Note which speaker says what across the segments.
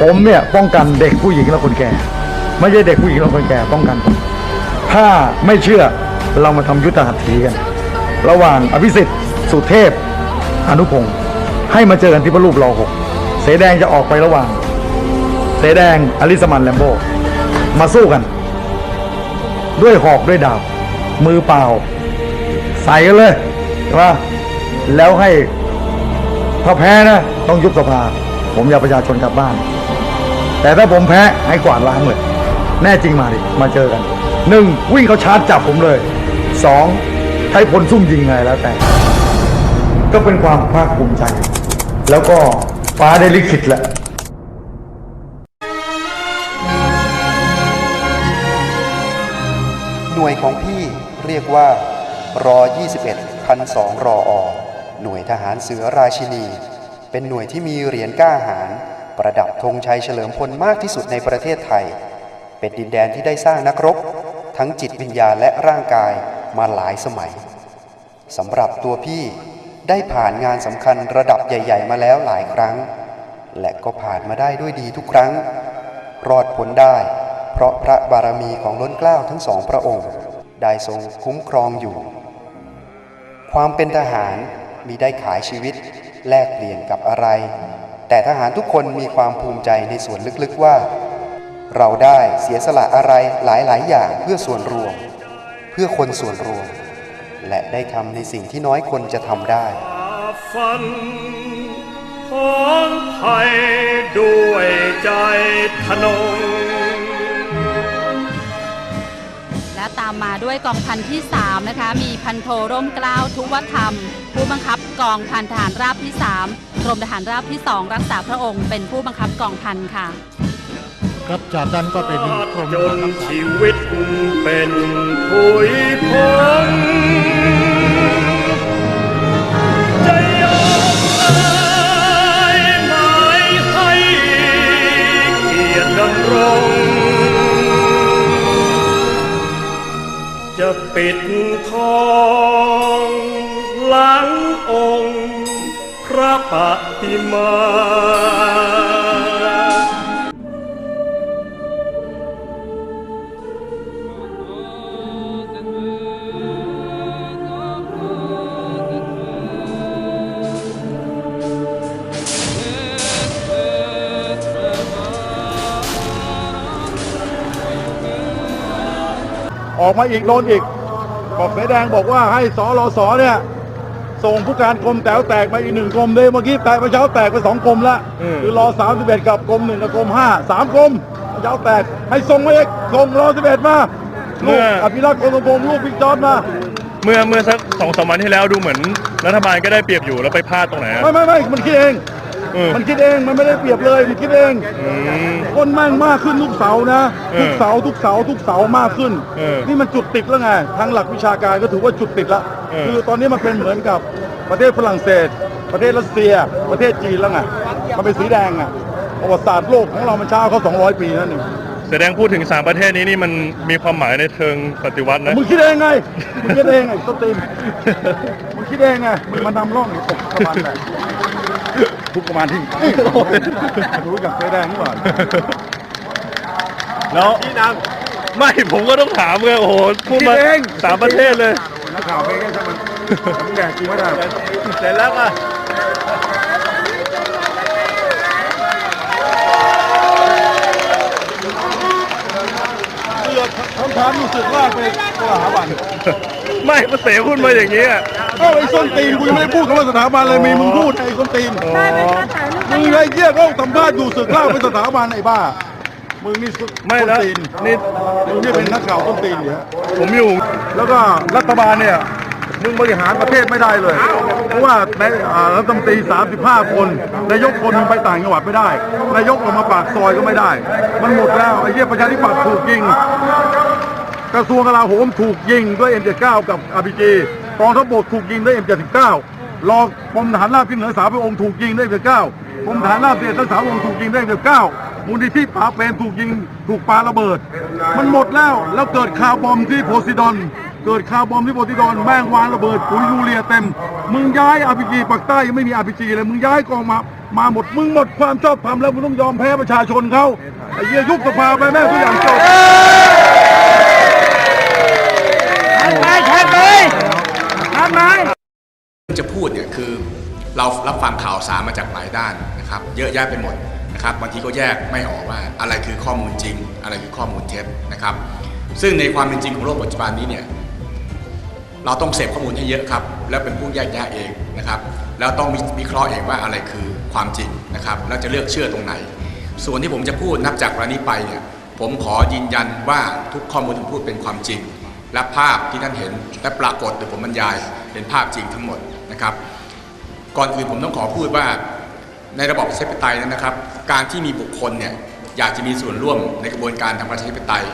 Speaker 1: ผมเนี่ยป้องกันเด็กผู้หญิงและคนแก่ ไม่ใช่เด็กผู้หญิงและคนแก่ป้องกันถ้าไม่เชื่อเรามาทำยุทธหัตถีกัน ระหว่างอภิสิทธิ์สุเทพอนุพงศ์ให้มาเจอกันที่พระรูปรอหกเสแดงจะออกไประหว่าง เสแดงอลิสมันแลมโบมาสู้กัน ด้วยหอกด้วยดาบ มือเปล่า ใส่กันเลยใช่ปะแล้วให้ถ้าแพ้นะ ต้องยุบสภา ผมอยากประชาชนกลับบ้าน แต่ถ้าผมแพ้ให้กวาดล้างเลย แน่จริงมาดิ มาเจอกันหนึ่งวิ่งเขาชาร์จจับผมเลยสองใช้พลซุ่มยิงไงแล้วแต่ ก็เป็นความภาคภูมิใจ แล้วก็ฟ้าได้ลิขิตแหละ
Speaker 2: หน่วยของพี่เรียกว่ารอ 21พันสองรออหน่วยทหารเสือราชินี เป็นหน่วยที่มีเหรียญกล้าหาญ ประดับธงชัยเฉลิมพลมากที่สุดในประเทศไทย เป็นดินแดนที่ได้สร้างนักรบ ทั้งจิตวิญญาณและร่างกายมาหลายสมัยสำหรับตัวพี่ได้ผ่านงานสำคัญระดับใหญ่ ๆ มาแล้วหลายครั้ง และก็ผ่านมาได้ด้วยดีทุกครั้ง รอดพ้นได้ เพราะพระบารมีของล้นเกล้าทั้งสองพระองค์ ได้ทรงคุ้มครองอยู่ ความเป็นทหารมีได้ขายชีวิต แลกเปลี่ยนกับอะไร แต่ทหารทุกคนมีความภูมิใจในส่วนลึกๆว่า เราได้เสียสละอะไรหลายๆ อย่างเพื่อส่วนรวม เพื่อคนส่วนรวม และได้ทำในสิ่งที่น้อยคนจะทำได้
Speaker 3: ฝันของไทยด้วยใจทนง
Speaker 4: และตามมาด้วยกองพันที่ 3 นะคะ มีพันโทร่มเกล้าวทุวธรรม ผู้บังคับกองพันทหารราบที่ 3 กรมทหารราบที่ 2 รักษาพระองค์เป็นผู้บังคับกองพันค่ะ
Speaker 5: ครับจากนั้นก็เป็นกรม
Speaker 3: จนชีวิตเป็นผุยพงจะยอมตายหมายให้เกียรติดำรง จะปิดท ออ
Speaker 1: กมาอีกโดนอีกบอกเสแดงบอกว่าให้สอรอสอเนี่ยส่งผู้การกรมแต๋วแตกมาอีกหนึ่งกรมเลยเมื่อกี้แตกไปเช้าแตกไปสองกรมละคือรอสามสิบเอ็ดกับกรมหนึ่งกับกรมห้าสามกรมเช้าแตกให้ส่งมาอีกส่งรอสิบเอ็ดมาลูกอภิรักษ์โกนพงศ์ลูกบิ๊กจอร์ดมา
Speaker 6: เมื่อเมื่อสักสองสามวันที่แล้วดูเหมือนรัฐบาลก็ได้เปรียบอยู่แล้วไปพลาดตรงไหนอะ
Speaker 1: ไม่ไม่ไม่มันคิดเอง
Speaker 6: เออ
Speaker 1: มันคิดเองมันไม่ได้เปรียบเลยมันคิดเอง
Speaker 6: อืม
Speaker 1: คนแม่งมากขึ้นทุกเสาร์นะ
Speaker 6: เออ
Speaker 1: ทุกเสาร์ทุกเสาร์ทุกเสาร์มากขึ้น
Speaker 6: เออ
Speaker 1: นี่มันจุดติดแล้วไงทางหลักวิชาการก็ถือว่าจุดติดละ
Speaker 6: เออ
Speaker 1: คือตอนนี้มันเป็นเหมือนกับประเทศฝรั่งเศส ประเทศรัสเซีย ประเทศจีนแล้วไงมันเป็นสีแดงอะประวัติศาสตร์โลกของเรามันช้าเขา200 ปีนั่นเอง
Speaker 6: แสดงพูดถึงสามประเทศนี้นี่มันมีความหมายในเชิงปฏิวัตินะ
Speaker 1: มึงคิดเองไงมึงคิดเองไงต้นตีนมึงคิดเองไงมึงมานำร่องตกประมาณไหน ทุกประมาณที่รู้จักเสื้อแดงนี่หว่า
Speaker 6: แล้วไม่ผมก็ต้องถามไงโอ้โหพูดมา
Speaker 1: คิดเอง
Speaker 6: สามประเทศเลย
Speaker 1: นักข่าวไปแค่ช่างมันผมแดกกินไม่ได้
Speaker 6: เสร็จแล้วอะ
Speaker 1: เลือกคำถามรู้สึกว่าไปสถาบัน
Speaker 6: ไม่มาเสพูดมาอย่างนี้อะ
Speaker 1: ก็ไอ้ส้นตีนกูยังไม่ได้พูดคำว่าสถาบันเลยมีมึงพูดไอ้ส้นตีน
Speaker 6: อ๋อ
Speaker 1: มึงไอ้เหี้ยก็สัมภาษณ์อยู่สึกเล่าเป็นสถาบันไอ้บ้า มึงนี่ส้น
Speaker 6: ไม่แล้ว
Speaker 1: ตีน
Speaker 6: นี่
Speaker 1: มึงนี่เป็นนักข่าวส้นตีนเนี่ย
Speaker 6: ผมอยู่
Speaker 1: แล้วก็รัฐบาลเนี่ยมึงบริหารประเทศไม่ได้เลย เพราะว่าในอ่ารัฐมนตรี 35 คนนายกคนหนึงไปต่างจังหวัดไม่ได้นายกออกมาปากซอยก็ไม่ได้ มันหมดแล้วไอ้เหี้ยประชาธิปัตย์ถูกยิง กระทรวงกลาโหมถูกยิงด้วย M79 กับ RPG กองทัพบกถูกยิงด้วย M79 รองกรมทหารราบที่เหนือสามพระองค์ถูกยิงด้วย M79 กรมทหารราบที่ทั้งสามองค์ถูกยิงด้วย M79 มูลนิธิปาเปรมถูกยิงถูกปาระเบิด มันหมดแล้วแล้วเกิดคาร์บอมที่โพซิดอนเกิดคาร์บอมที่โพซิดอนแมงวางระเบิดปุ๋ยยูเรียเต็ม มึงย้าย RPG ปักใต้ยังไม่มี RPG เลยมึงย้ายกองมา
Speaker 7: มาหมดมึงหมดความชอบธรรมแล้วมึงต้องยอมแพ้ประชาชนเขาไอ้เหี้ยยุบสภาไปแม่ทุกอย่างจบ
Speaker 8: จะพูดเนี่ยคือเรารับฟังข่าวสารมาจากหลายด้านนะครับ เยอะแยะไปหมดนะครับบางทีก็แยกไม่ออกว่าอะไรคือข้อมูลจริง อะไรคือข้อมูลเท็จนะครับ ซึ่งในความเป็นจริงของโลกปัจจุบันนี้เนี่ยเราต้องเสพข้อมูลให้เยอะครับ แล้วเป็นผู้แยกแยะเองนะครับ แล้วต้องวิเคราะห์เองว่าอะไรคือความจริงนะครับ แล้วจะเลือกเชื่อตรงไหน ส่วนที่ผมจะพูดนับจากวันนี้ไปเนี่ยผมขอยืนยันว่าทุกข้อมูลที่พูดเป็นความจริง และภาพที่ท่านเห็นและปรากฏหรือผมบรรยายเป็นภาพจริงทั้งหมดนะครับ ก่อนอื่นผมต้องขอพูดว่าในระบอบประชาธิปไตยนั้นนะครับ การที่มีบุคคลเนี่ยอยากจะมีส่วนร่วมในกระบวนการทางประชาธิปไตย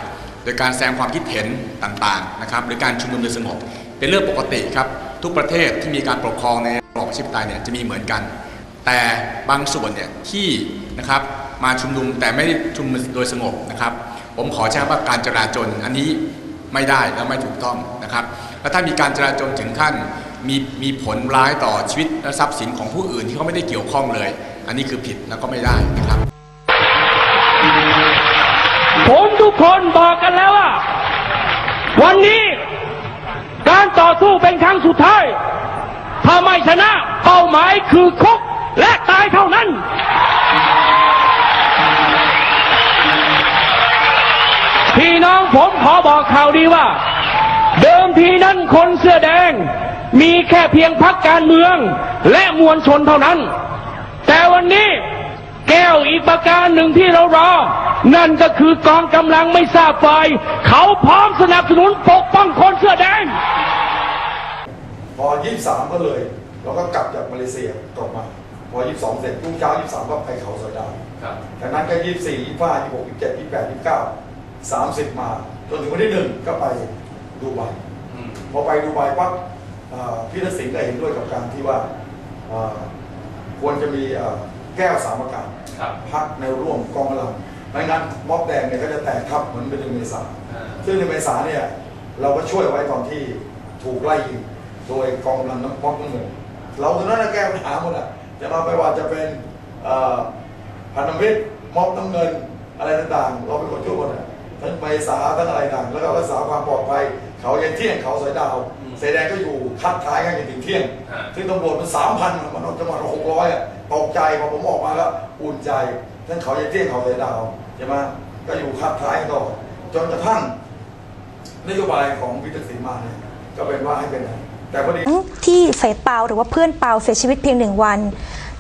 Speaker 8: โดยการแสดงความคิดเห็นต่างๆนะครับหรือการชุมนุมโดยสงบเป็นเรื่องปกติครับทุกประเทศที่มีการปกครองในระบอบประชาธิปไตยเนี่ยจะมีเหมือนกัน แต่บางส่วนเนี่ยที่นะครับมาชุมนุมแต่ไม่ได้ชุมนุมโดยสงบนะครับ ผมขอแจ้งว่าการจราจรอันนี้ ไม่ได้และไม่ถูกต้องนะครับ และถ้ามีการจราจรถึงขั้นมีมีผลร้ายต่อชีวิตและทรัพย์สินของผู้อื่นที่เขาไม่ได้เกี่ยวข้องเลย อันนี้คือผิดแล้วก็ไม่ได้นะครับ
Speaker 9: ผมทุกคนบอกกันแล้วว่า วันนี้การต่อสู้เป็นครั้งสุดท้าย ถ้าไม่ชนะเป้าหมายคือคุกและตายเท่านั้น ผมขอบอกข่าวดีว่า เดิมทีนั้นคนเสื้อแดง มีแค่เพียงพักการเมือง และมวลชนเท่านั้น แต่วันนี้แก้วอีกประการหนึ่งที่เรารอ นั่นก็คือกองกำลังไม่ทราบฝ่ายเขาพร้อมสนับสนุนปกป้องคนเสื้อแดง
Speaker 7: พอ 23 ก็เลย เราก็กลับจากมาเลเซียกลับมา พอ 22 เสร็จรุ่งเช้า 23 ก็ไปเขาสอยดาวจากนั้นก็ 24 25 26 27 28 29 30 มาจนถึงวันที่หนึ่งก็ไปดูไบพอไปดูไบปั๊บเอ่อพี่ทักษิณก็เห็นด้วยกับการที่ว่าเอ่อควรจะมีเอ่อแก้วสามอากาศพักในร่วมกองกำลังไม่งั้นม็อบแดงเนี่ยก็จะแตกทับเหมือนเป็นเดือนเมษาซึ่งในเมษาเนี่ยเราก็ช่วยไว้ตอนที่ถูกไล่ยิงโดยกองกำลังน้ำม็อบน้ำเงินเราตอนนั้นนะแก้ปัญหาหมดอะจะมาไม่ว่าจะเป็นเอ่อพันธมิตรม็อบน้ำเงินอะไรต่างๆ เราเป็นคนช่วยหมด อะทั้งเมษาทั้งอะไรต่างแล้วก็รักษาความปลอดภัยเขาเย็นเที่ยงเขาสอยดาวเสแดงก็อยู่คัดท้ายกันจนถึงเที่ยง ซึ่งตำรวจมันสามพันมันจังหวัดหกร้อยอะตกใจพอผมออกมาแล้วอุ่นใจทั้งเขาเย็นเที่ยงเขาสอยดาวใช่ไหมก็อยู่คัดท้ายกันต่อจนกระทั่งนโยบายของวิทยาศรีมาเนี่ยก็เป็นว่าให้เป็นอย่างนั้นแต่พอดี
Speaker 10: ที่เฟยเปาหรือว่าเพื่อนเปาเสียชีวิตเพียงหนึ่งวัน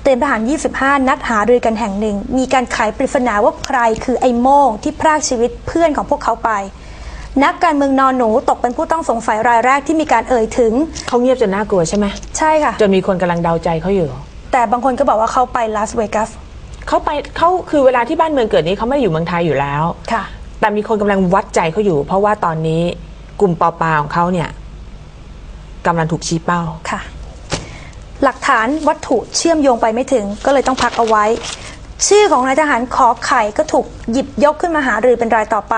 Speaker 10: เตรียมทหาร 25 นัดหารือกันแห่งหนึ่ง มีการไขปริศนาว่าใครคือไอ้โม่งที่พรากชีวิตเพื่อนของพวกเขาไป นักการเมืองนอนหนูตกเป็นผู้ต้องสงสัยรายแรกที่มีการเอ่ยถึง
Speaker 11: เขาเงียบจนน่ากลัวใช่ไหม
Speaker 10: ใช่ค่ะ
Speaker 11: จนมีคนกำลังเดาใจเขาอยู่
Speaker 10: แต่บางคนก็บอกว่าเขาไปลาสเวกัส
Speaker 11: เขาไปเขาคือเวลาที่บ้านเมืองเกิดนี้เขาไม่ได้อยู่เมืองไทยอยู่แล้ว
Speaker 10: ค่ะ
Speaker 11: แต่มีคนกำลังวัดใจเขาอยู่ เพราะว่าตอนนี้กลุ่มปอปาของเขาเนี่ยกำลังถูกชี้เป้า
Speaker 10: ค่ะ หลักฐานวัตถุเชื่อมโยงไปไม่ถึงก็เลยต้องพักเอาไว้ ชื่อของนายทหารขอไข่ก็ถูกหยิบยกขึ้นมาหารือเป็นรายต่อไป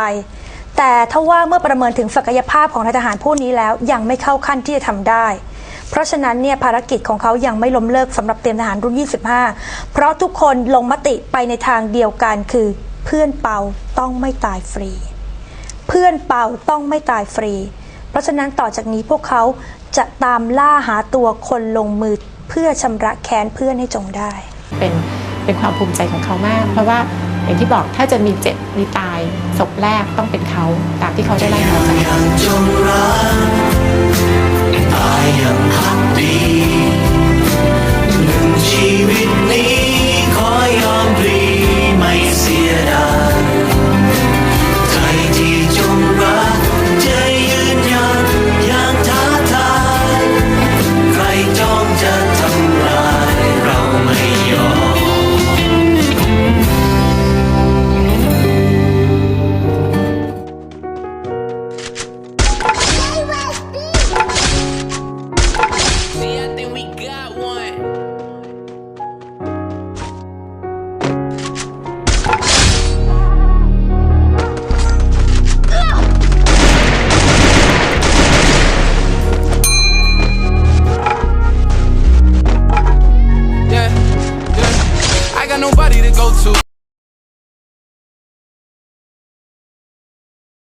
Speaker 10: แต่ถ้าว่าเมื่อประเมินถึงศักยภาพของนายทหารผู้นี้แล้วยังไม่เข้าขั้นที่จะทำได้ เพราะฉะนั้นเนี่ยภารกิจของเขายังไม่ล้มเลิกสำหรับเตรียมทหารรุ่น 25 เพราะทุกคนลงมติไปในทางเดียวกันคือ เพื่อนเปาต้องไม่ตายฟรี เพื่อนเปาต้องไม่ตายฟรี เพราะฉะนั้นต่อจากนี้พวกเขาจะตามล่าหาตัวคนลงมือ เพื่อชำระแค้นเพื่อนให้จงได้
Speaker 12: เป็นเป็นความภูมิใจของเขามาก เพราะว่าอย่างที่บอกถ้าจะมีเจ็บมีตายศพแรกต้องเป็นเขาตามที่เขาได้ไล่าจากเรา
Speaker 13: จายอย่างพัก